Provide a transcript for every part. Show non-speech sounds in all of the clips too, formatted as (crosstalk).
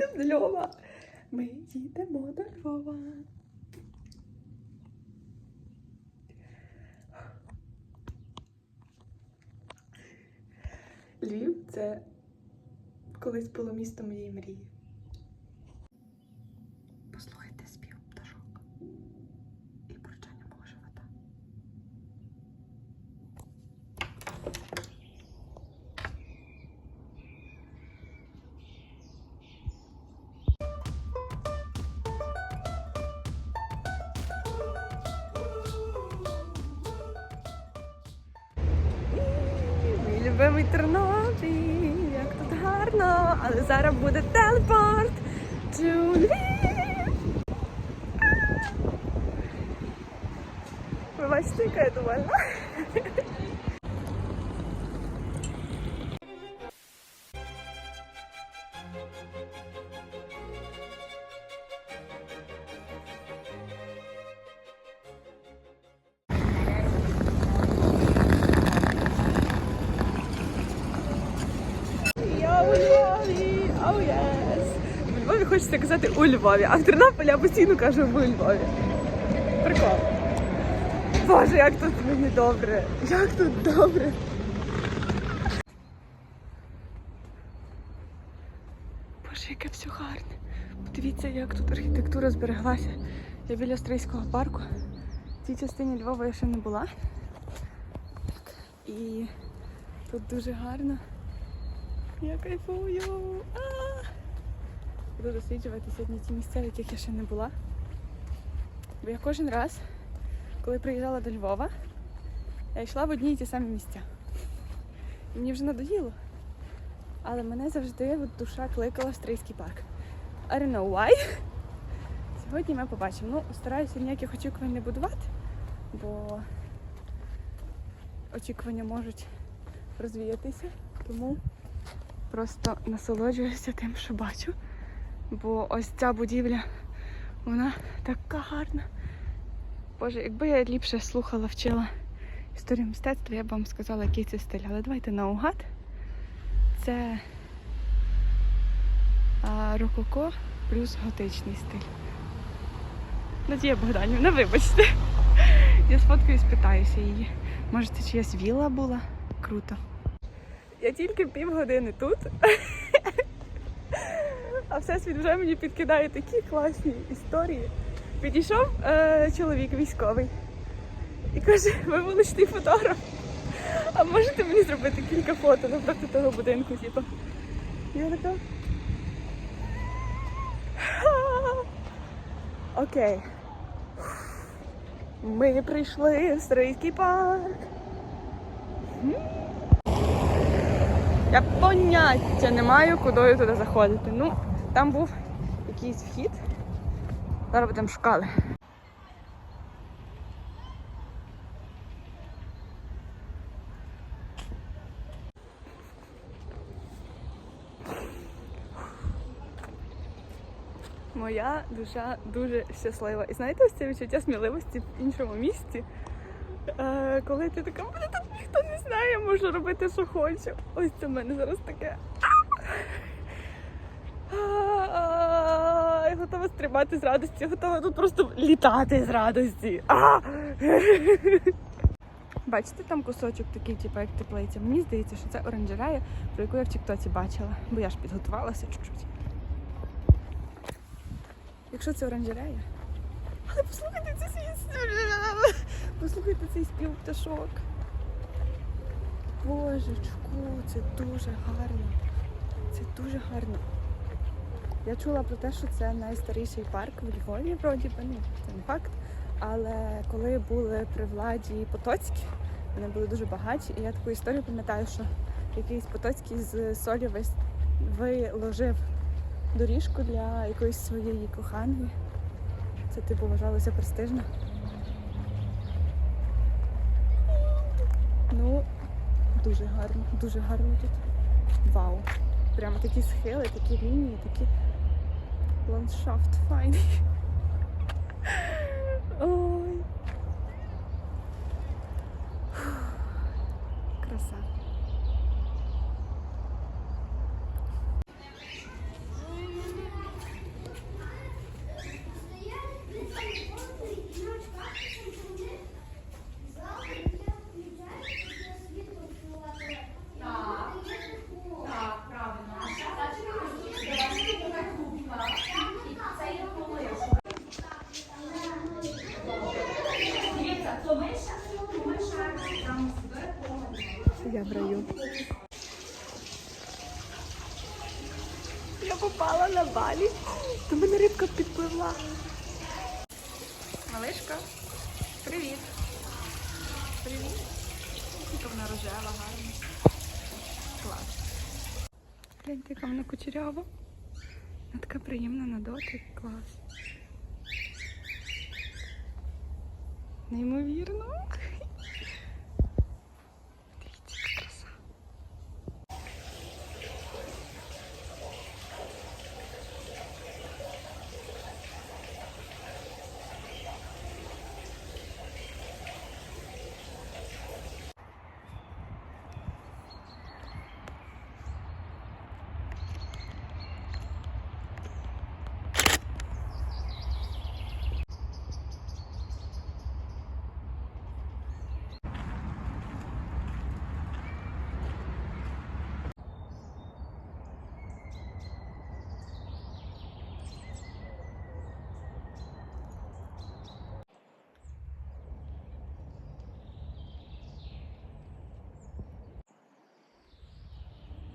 до Львова. Ми їдемо до Львова. Львів це колись було місто моєї мрії. Любимий Тернопіль, як тут гарно, але зараз буде телепорт. Ви бачите, яка я довольна? Львові казати у Львові, а в Тернополі я постійно кажу в Львові. Прикол. Боже, як тут мені добре. Як тут добре. Боже, яке все гарне. Подивіться, як тут архітектура збереглася. Я біля Стрийського парку. В цій частині Львова я ще не була. І тут дуже гарно. Я кайфую. А! Буду досліджувати сьогодні ті місця, в яких я ще не була. Бо я кожен раз, коли приїжджала до Львова, я йшла в одні і ті самі місця. І мені вже надоїло. Але мене завжди от душа кликала в Стрийський парк. I don't know why. Сьогодні ми побачимо. Ну, стараюся ніяких очікувань не будувати, бо очікування можуть розвіятися. Тому просто насолоджуюся тим, що бачу. Бо ось ця будівля, вона така гарна. Боже, якби я ліпше слухала, вчила історію мистецтва, я б вам сказала, який це стиль. Але давайте наугад. Це а, рококо плюс готичний стиль. Надія Богданівна, вибачте. Я сфоткаюсь, питаюся її. Може, це чиясь віла була? Круто. Я тільки півгодини тут. А всесвіт вже мені підкидає такі класні історії. Підійшов е, чоловік військовий і каже, ви вуличний фотограф. А можете мені зробити кілька фото навпроти того будинку, типу. Я така. Окей. Ми прийшли в Стрийський парк. Я поняття не маю, куди туди заходити. Ну, там був якийсь вхід. Зараз будемо шукали. Моя душа дуже щаслива. І знаєте, ось це відчуття сміливості в іншому місті. Е, коли ти така, мене тут ніхто не знає, можу робити, що хочу. Ось це в мене зараз таке. Готова стрибати з радості, готова тут просто літати з радості. А! Бачите, там кусочок такий, типу, як теплиця. Мені здається, що це оранжерея, про яку я в Тіктоці бачила, бо я ж підготувалася чуть-чуть. Якщо це оранжерея. Але послухайте цей свій Послухайте цей спів пташок. Божечку, це дуже гарно. Це дуже гарно. Я чула про те, що це найстаріший парк в Львові, вроді би, ну, це не факт. Але коли були при владі Потоцькі, вони були дуже багаті, і я таку історію пам'ятаю, що якийсь Потоцький з солі виложив доріжку для якоїсь своєї коханої. Це типу вважалося престижно. Ну, дуже гарно, дуже гарно тут. Вау. Прямо такі схили, такі лінії, такі Landschaft finding. (laughs) oh. Балі. До мене рибка підпливла. Малишка, привіт. Привіт. Яка вона рожева, гарна. Клас. Гляньте, яка вона кучерява. Вона така приємна на дотик. Клас. Неймовірно.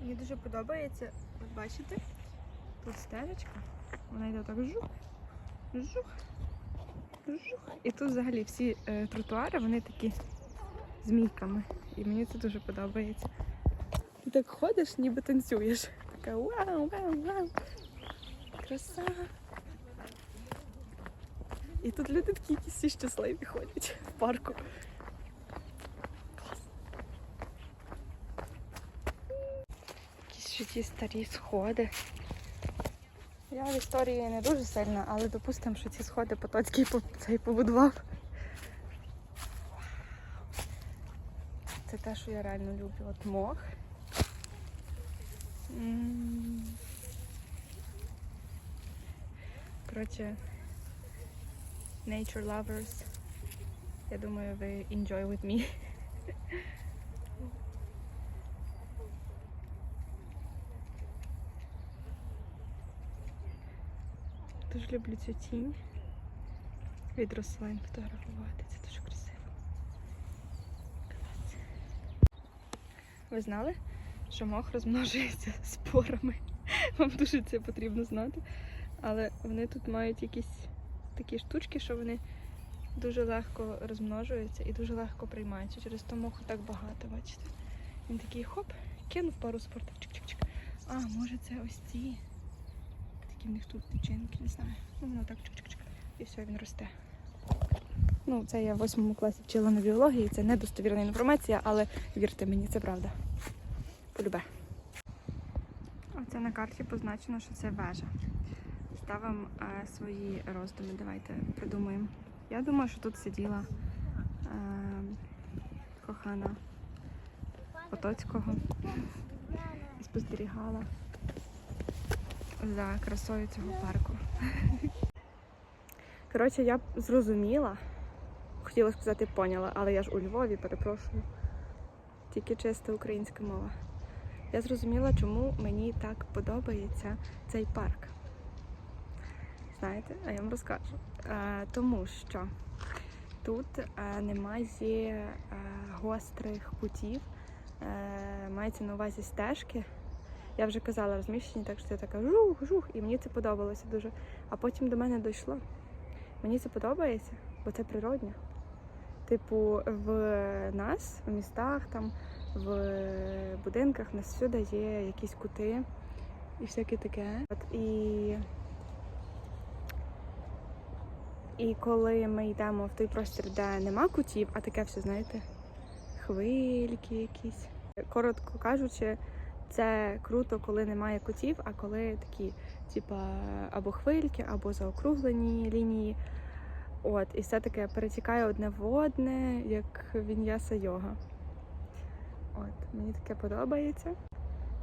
Мені дуже подобається, от бачите, тут стежечка, вона йде так жух, жух, жух. І тут взагалі всі е, тротуари, вони такі змійками. І мені це дуже подобається. Ти так ходиш, ніби танцюєш. Така вау, вау, вау. Краса. І тут люди такі якісь щасливі ходять в парку. Клас. Якісь ще ті старі сходи. Я в історії не дуже сильна, але допустимо, що ці сходи Потоцький цей побудував. Це те, що я реально люблю. От мох. Коротше, nature lovers. Я думаю, ви enjoy with me. (laughs) Дуже люблю цю тінь від рослин фотографувати. Це дуже красиво. Клас. Ви знали, що мох розмножується (laughs) спорами? Вам дуже це потрібно знати. Але вони тут мають якісь такі штучки, що вони дуже легко розмножуються і дуже легко приймаються. Через то моху так багато, бачите? Він такий хоп, кинув пару спортів. Чик-чик-чик. А, може це ось ці. Такі в них тут тичинки, не знаю. Ну воно так чик-чик-чик. І все, він росте. Ну, це я в восьмому класі вчила на біології, це недостовірна інформація, але вірте мені, це правда. Полюбе. Оце на карті позначено, що це вежа. Ставимо е, свої роздуми. Давайте придумаємо. Я думаю, що тут сиділа е, кохана Потоцького і спостерігала за красою цього парку. (laughs) Коротше, я зрозуміла, хотіла сказати поняла, але я ж у Львові, перепрошую. Тільки чиста українська мова. Я зрозуміла, чому мені так подобається цей парк. Знаєте, а я вам розкажу. Е, тому що тут е, немає е, гострих кутів, е, мається на увазі стежки. Я вже казала розміщені, так що я така жух, жух, і мені це подобалося дуже. А потім до мене дійшло. Мені це подобається, бо це природньо. Типу, в нас, в містах, там, в будинках, нас всюди є якісь кути і всяке таке. От, і І коли ми йдемо в той простір, де нема кутів, а таке все, знаєте, хвильки якісь. Коротко кажучи, це круто, коли немає кутів, а коли такі, типа, або хвильки, або заокруглені лінії. От, і все таке перетікає одне в одне, як віньяса йога. От, мені таке подобається.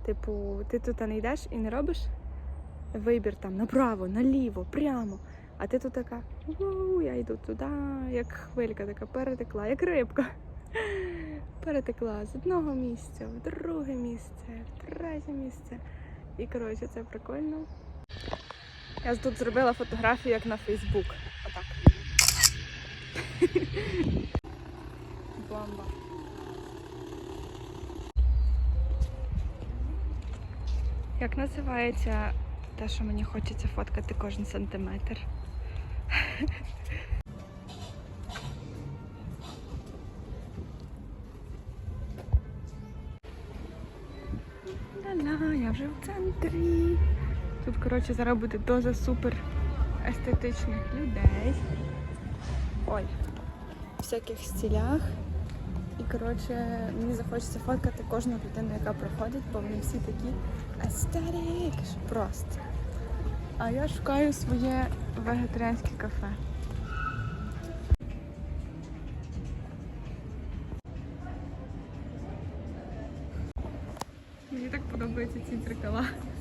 Типу, ти тут не йдеш і не робиш вибір там направо, наліво, прямо. А ти тут така, «Ву, я йду туди, як хвилька така перетекла, як рибка. Перетекла з одного місця в друге місце, в третє місце. І коротше, це прикольно. Я тут зробила фотографію як на Фейсбук. Отак. (laughs) Бомба. Як називається те, що мені хочеться фоткати кожен сантиметр. (laughs) Ла-ла, я вже в центрі. Тут, коротше, зараз буде дуже супер естетичних людей. Ой, в всяких стилях. І коротше, мені захочеться фоткати кожну людину, яка проходить, бо вони всі такі естетик, просто. А я шукаю своє вегетаріанське кафе. Подобаються ці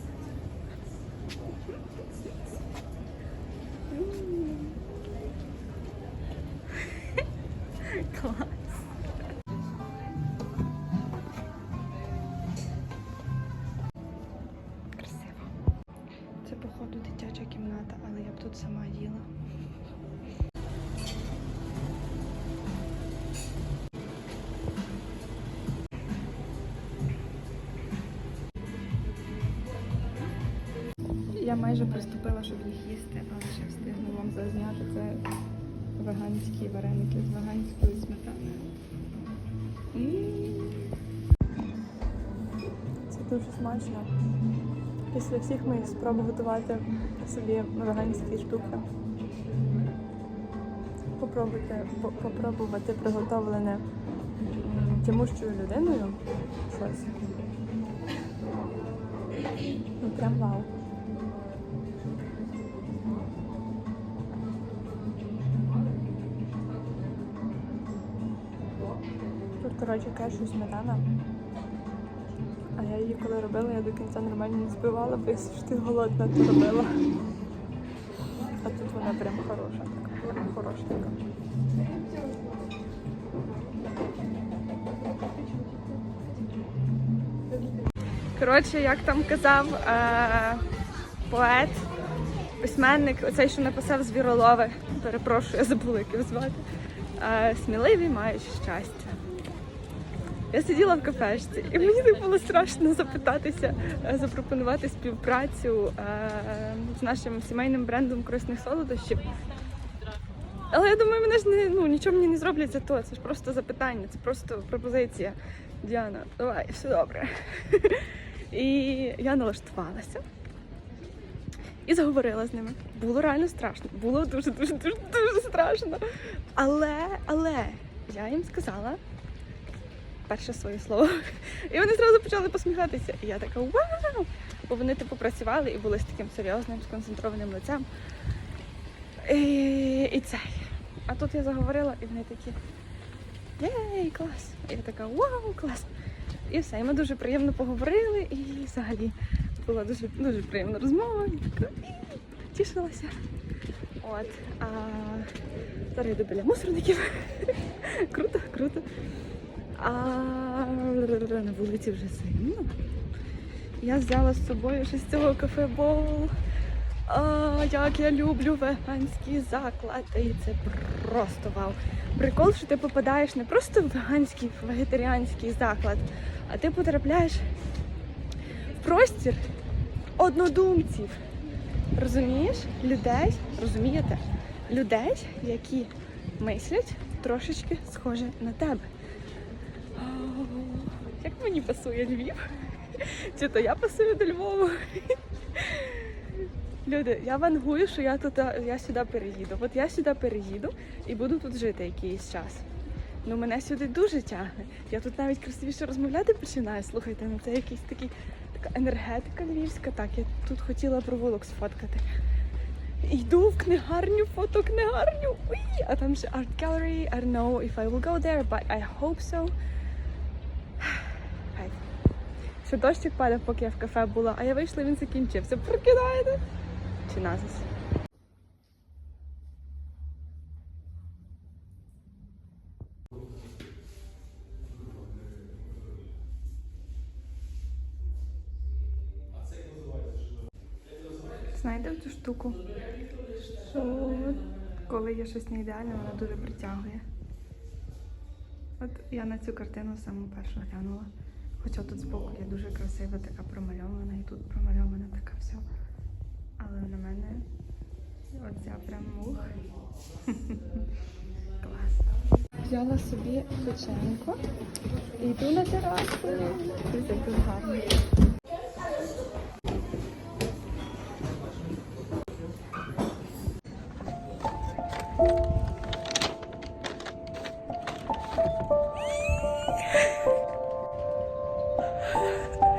Я майже приступила, щоб їх їсти, але ще встигну вам зазняти. Це веганські вареники з веганською сметаною. Це дуже смачно. Після всіх моїх спроб готувати собі веганські штуки. Попробуйте, попробувати приготовлене м, тямущою людиною щось. Ну прям вау. Коротше, кашу сметана. А я її коли робила, я до кінця нормально не збивала, бо ж ти голодна, то робила. А тут вона прям хороша, така, прям хороша така. Коротше, як там казав е- поет, письменник, оцей, що написав звіролови, перепрошую, я забула, як його звати. Е- сміливі мають щастя. Я сиділа в кафешці, і мені так було страшно запитатися, е, запропонувати співпрацю е, з нашим сімейним брендом корисних солодощів. Але я думаю, мене ж не ну нічого мені не зроблять за то. Це ж просто запитання, це просто пропозиція. Діана, давай, все добре. (laughs) І я налаштувалася і заговорила з ними. Було реально страшно. Було дуже, дуже, дуже, дуже страшно. Але, але я їм сказала перше своє слово. І вони зразу почали посміхатися. І я така вау! Бо вони типу працювали і були з таким серйозним, сконцентрованим лицем. І, і це. А тут я заговорила, і вони такі єй, клас! І я така вау, клас! І все, і ми дуже приємно поговорили, і взагалі була дуже, дуже приємна розмова. І така тішилася. От. А зараз йду біля мусорників. (laughs) круто, круто. А на вулиці вже зимно. Я взяла з собою ще кафе бол. А, як я люблю веганські заклади. Це просто вау. Прикол, що ти попадаєш не просто в веганський, вегетаріанський заклад, а ти потрапляєш в простір однодумців. Розумієш? Людей, розумієте? Людей, які мислять трошечки схоже на тебе. Як мені пасує Львів? Чи то я пасую до Львову? Люди, я вангую, що я тут я сюди переїду. От я сюди переїду і буду тут жити якийсь час. Ну мене сюди дуже тягне. Я тут навіть красивіше розмовляти починаю. Слухайте, ну це якийсь такий така енергетика львівська. Так, я тут хотіла провулок сфоткати. Йду в книгарню, фотокнигарню. Уй! А там ще art gallery. I don't know if I will go there, but I hope so. Ще дощик падав, поки я в кафе була, а я вийшла, він закінчився. Прокидаєте? Чи назис? Знаєте цю штуку? Що коли є щось не ідеальне, вона дуже притягує. От я на цю картину саму першу глянула. Хоча тут збоку є дуже красива, така промальована, і тут промальована така все. Але на мене оця прям мух. (laughs) Класно. Взяла собі печеньку Іду на терасу. Дивіться, як тут гарно. Ha ha ha.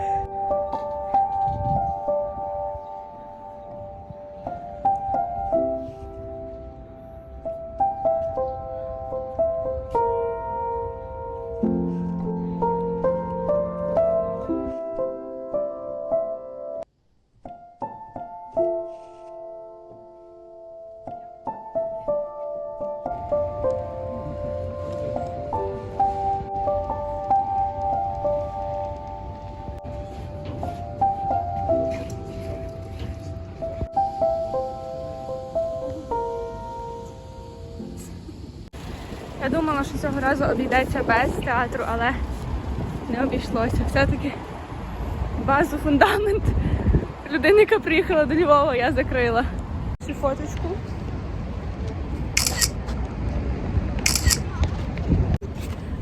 Я думала, що цього разу обійдеться без театру, але не обійшлося. Все-таки базу, фундамент людини, яка приїхала до Львова, я закрила. Цю фоточку.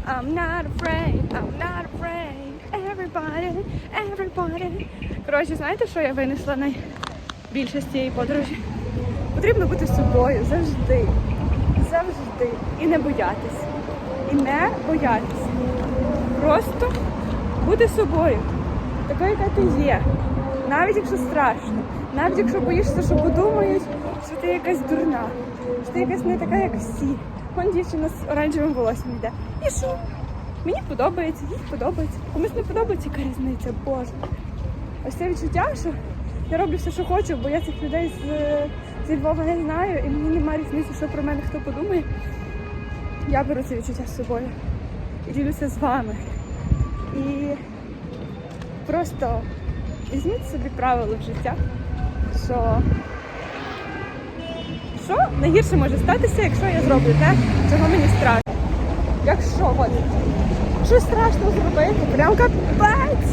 I'm not afraid, I'm not afraid. Everybody, everybody. Коротше, знаєте, що я винесла найбільше з цієї подорожі? Потрібно бути собою завжди. Завжди. І не боятись. І не боятись. Просто бути собою. Такою, яка ти є. Навіть якщо страшно, навіть якщо боїшся, що подумають, що ти якась дурна, що ти якась не така, як всі. Вон дівчина з оранжевим волоссям йде. І що? Мені подобається, їй подобається. Комусь не подобається, яка різниця, Боже. Ось це відчуття, що я роблю все, що хочу, бо я цих людей з, зі Львова не знаю, і мені немає різниці, що про мене хто подумає. Я беру ці відчуття з собою і ділюся з вами. І просто візьміть собі правило в життя, що, що найгірше може статися, якщо я зроблю те, чого мені страшно. Якщо от, щось страшно зробити, прям капець.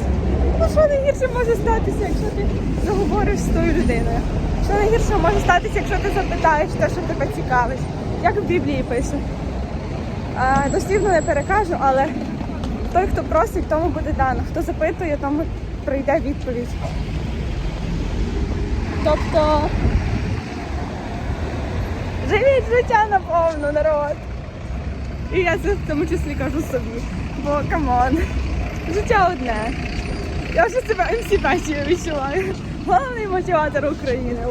Ну що найгірше може статися, якщо ти заговориш з тою людиною? Що найгірше може статися, якщо ти запитаєш те, що тебе цікавить? Як в Біблії пише. А, дослівно не перекажу, але той, хто просить, тому буде дано. Хто запитує, тому прийде відповідь. Тобто живіть життя наповну, народ. І я це в тому числі кажу собі. Бо камон, життя одне. Я вже себе МС Песію відчуваю. Головний мотиватор України.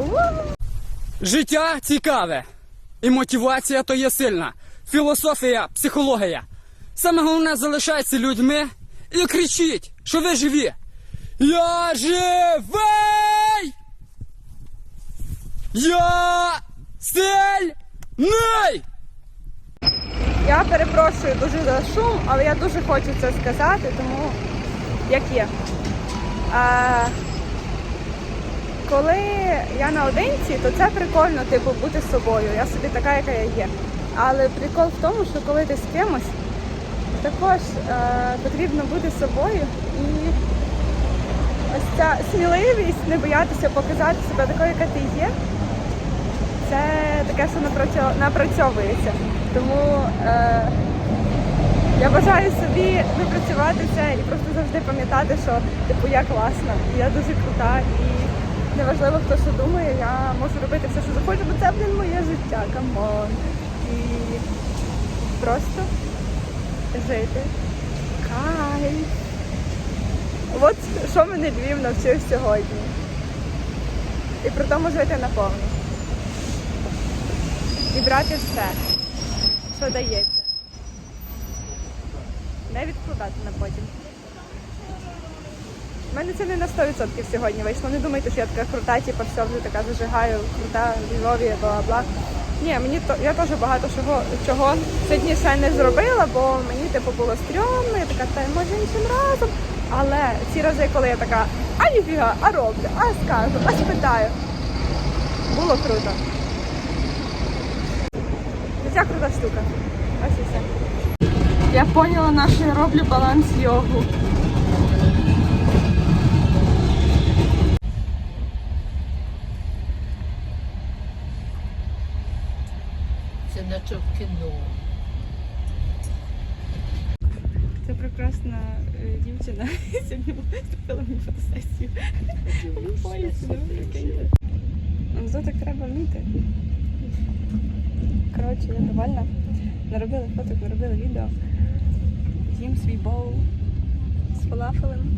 Життя цікаве. І мотивація то є сильна. Філософія, психологія. Саме головне залишайтеся людьми і кричіть, що ви живі. Я живий! Я сильний! Я перепрошую дуже за шум, але я дуже хочу це сказати, тому як є. А, коли я наодинці, то це прикольно, типу, бути собою. Я собі така, яка я є. Але прикол в тому, що коли ти з кимось, також е, потрібно бути собою і ось ця сміливість, не боятися показати себе такою, яка ти є. Це таке, що напрацьовується. Тому е, я бажаю собі випрацювати це і просто завжди пам'ятати, що типу я класна, я дуже крута, і неважливо хто що думає, я можу робити все, що захочу, бо це, блін, моє життя, камон. І просто жити. Кайф. От що мене Львів навчив сьогодні. І при тому жити наповну. І брати все, що дається. Не відкладати на потім. Мене це не на 100% сьогодні вийшло. Не думайте, що я така крута, типу, все вже така зажигаю, крута, Львові, бла-бла. Ні, мені то я теж багато чого, чого сьогодні ще не зробила, бо мені типу було стрьомно, я така, та може іншим разом. Але ці рази, коли я така, а ніфіга, а роблю, а скажу, а спитаю. Було круто. Життя крута штука. Ось і все. Я поняла, на що я роблю баланс йогу. що в кіно. Це прекрасна е, дівчина (laughs) сьогодні виступила мені фотосесію. Ну, так треба вміти. Коротше, я довольна. Наробили фоток, наробили відео. З'їм свій боул з фалафелем.